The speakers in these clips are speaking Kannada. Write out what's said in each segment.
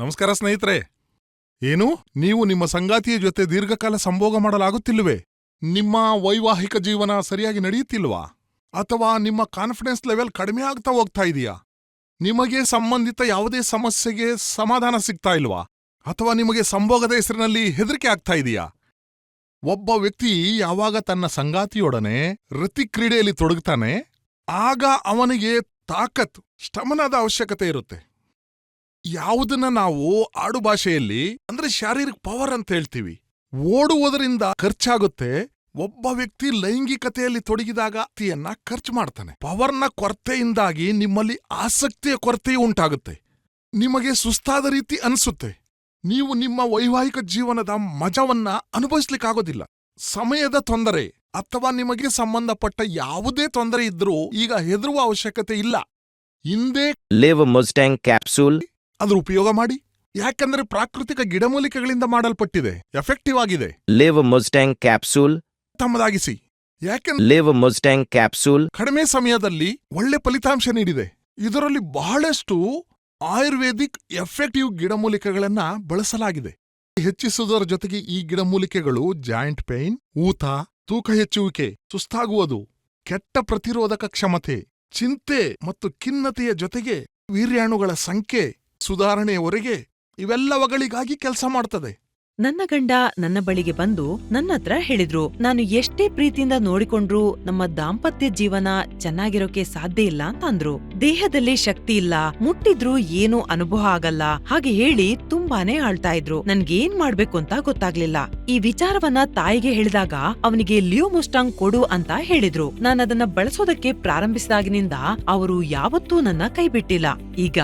ನಮಸ್ಕಾರ ಸ್ನೇಹಿತರೆ. ಏನು? ನೀವು ನಿಮ್ಮ ಸಂಗಾತಿಯ ಜೊತೆ ದೀರ್ಘಕಾಲ ಸಂಭೋಗ ಮಾಡಲಾಗುತ್ತಿಲ್ಲವೇ? ನಿಮ್ಮ ವೈವಾಹಿಕ ಜೀವನ ಸರಿಯಾಗಿ ನಡೆಯುತ್ತಿಲ್ವಾ? ಅಥವಾ ನಿಮ್ಮ ಕಾನ್ಫಿಡೆನ್ಸ್ ಲೆವೆಲ್ ಕಡಿಮೆ ಆಗ್ತಾ ಹೋಗ್ತಾ ಇದೆಯಾ? ನಿಮಗೆ ಸಂಬಂಧಿತ ಯಾವುದೇ ಸಮಸ್ಯೆಗೆ ಸಮಾಧಾನ ಸಿಗ್ತಾ ಇಲ್ವಾ? ಅಥವಾ ನಿಮಗೆ ಸಂಭೋಗದ ಹೆಸರಿನಲ್ಲಿ ಹೆದರಿಕೆ ಆಗ್ತಾ ಇದೆಯಾ? ಒಬ್ಬ ವ್ಯಕ್ತಿ ಯಾವಾಗ ತನ್ನ ಸಂಗಾತಿಯೊಡನೆ ರತಿ ಕ್ರೀಡೆಯಲ್ಲಿ ತೊಡಗುತ್ತಾನೆ ಆಗ ಅವನಿಗೆ ತಾಕತ್ ಶ್ರಮನದ ಅವಶ್ಯಕತೆ ಇರುತ್ತೆ. ಯಾವುದನ್ನ ನಾವು ಆಡು ಭಾಷೆಯಲ್ಲಿ, ಅಂದ್ರೆ ಶಾರೀರಿಕ ಪವರ್ ಅಂತ ಹೇಳ್ತೀವಿ. ಓಡುವುದರಿಂದ ಖರ್ಚಾಗುತ್ತೆ. ಒಬ್ಬ ವ್ಯಕ್ತಿ ಲೈಂಗಿಕತೆಯಲ್ಲಿ ತೊಡಗಿದಾಗ ಅತಿಯನ್ನ ಖರ್ಚು ಮಾಡ್ತಾನೆ. ಪವರ್ನ ಕೊರತೆಯಿಂದಾಗಿ ನಿಮ್ಮಲ್ಲಿ ಆಸಕ್ತಿಯ ಕೊರತೆಯೂ ಉಂಟಾಗುತ್ತೆ. ನಿಮಗೆ ಸುಸ್ತಾದ ರೀತಿ ಅನ್ಸುತ್ತೆ. ನೀವು ನಿಮ್ಮ ವೈವಾಹಿಕ ಜೀವನದ ಮಜವನ್ನ ಅನುಭವಿಸ್ಲಿಕ್ಕಾಗೋದಿಲ್ಲ. ಸಮಯದ ತೊಂದರೆ ಅಥವಾ ನಿಮಗೆ ಸಂಬಂಧಪಟ್ಟ ಯಾವುದೇ ತೊಂದರೆ ಇದ್ರೂ ಈಗ ಹೆದರುವ ಅವಶ್ಯಕತೆ ಇಲ್ಲ. ಹಿಂದೆ ಲಿವ್ ಮೊಸ್ಟ್ಯಾಂಗ್ capsule. ಅದ್ರ ಉಪಯೋಗ ಮಾಡಿ. ಯಾಕಂದ್ರೆ ಪ್ರಾಕೃತಿಕ ಗಿಡಮೂಲಿಕೆಗಳಿಂದ ಮಾಡಲ್ಪಟ್ಟಿದೆ. ಎಫೆಕ್ಟಿವ್ ಆಗಿದೆ. ಲೇವ್ ಮೊಸ್ಟ್ಯಾಂಗ್ ಕ್ಯಾಪ್ಸೂಲ್ ತಮ್ಮದಾಗಿಸಿ. ಯಾಕೆಂದ್ರೆ ಲೇವ್ ಮೊಸ್ಟ್ಯಾಂಗ್ ಕ್ಯಾಪ್ಸೂಲ್ ಕಡಿಮೆ ಸಮಯದಲ್ಲಿ ಒಳ್ಳೆ ಫಲಿತಾಂಶ ನೀಡಿದೆ. ಇದರಲ್ಲಿ ಬಹಳಷ್ಟು ಆಯುರ್ವೇದಿಕ್ ಎಫೆಕ್ಟಿವ್ ಗಿಡಮೂಲಿಕೆಗಳನ್ನ ಬಳಸಲಾಗಿದೆ. ಹೆಚ್ಚಿಸುವುದರ ಜೊತೆಗೆ ಈ ಗಿಡಮೂಲಿಕೆಗಳು ಜಾಯಿಂಟ್ ಪೇನ್ ಊತ ತೂಕ ಹೆಚ್ಚುವಿಕೆ ಸುಸ್ತಾಗುವುದು ಕೆಟ್ಟ ಪ್ರತಿರೋಧಕ ಕ್ಷಮತೆ ಚಿಂತೆ ಮತ್ತು ಖಿನ್ನತೆಯ ಜೊತೆಗೆ ವೀರ್ಯಾಣುಗಳ ಸಂಖ್ಯೆ ಸುಧಾರಣೆಯವರೆಗೆ ಇವೆಲ್ಲವುಗಳಿಗಾಗಿ ಕೆಲಸ ಮಾಡ್ತದೆ. ನನ್ನ ಗಂಡ ನನ್ನ ಬಳಿಗೆ ಬಂದು ನನ್ನತ್ರ ಹೇಳಿದ್ರು. ನಾನು ಎಷ್ಟೇ ಪ್ರೀತಿಯಿಂದ ನೋಡಿಕೊಂಡ್ರೂ ನಮ್ಮ ದಾಂಪತ್ಯ ಜೀವನ ಚೆನ್ನಾಗಿರೋಕೆ ಸಾಧ್ಯ ಇಲ್ಲ ಅಂತ ಅಂದ್ರು ದೇಹದಲ್ಲಿ ಶಕ್ತಿ ಇಲ್ಲ, ಮುಟ್ಟಿದ್ರೂ ಏನು ಅನುಭವ ಆಗಲ್ಲ. ಹಾಗೆ ಹೇಳಿ ತುಂಬಾನೇ ಆಳ್ತಾ ಇದ್ರು. ನನ್ಗೇನ್ ಮಾಡ್ಬೇಕು ಅಂತ ಗೊತ್ತಾಗ್ಲಿಲ್ಲ. ಈ ವಿಚಾರವನ್ನ ತಾಯಿಗೆ ಹೇಳಿದಾಗ ಅವನಿಗೆ ಲಿಯೋ ಮುಸ್ಟಾಂಗ್ ಕೊಡು ಅಂತ ಹೇಳಿದ್ರು. ನಾನದನ್ನ ಬಳಸೋದಕ್ಕೆ ಪ್ರಾರಂಭಿಸಿದಾಗಿನಿಂದ ಅವರು ಯಾವತ್ತೂ ನನ್ನ ಕೈ ಬಿಟ್ಟಿಲ್ಲ. ಈಗ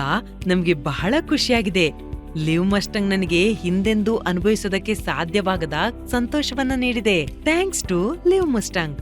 ನಮ್ಗೆ ಬಹಳ ಖುಷಿಯಾಗಿದೆ. ಲಿವ್ ಮಸ್ಟಂಗ್ ನನಗೆ ಹಿಂದೆಂದೂ ಅನುಭವಿಸೋದಕ್ಕೆ ಸಾಧ್ಯವಾಗದ ಸಂತೋಷವನ್ನ ನೀಡಿದೆ. Thanks to live ಮಸ್ಟಂಗ್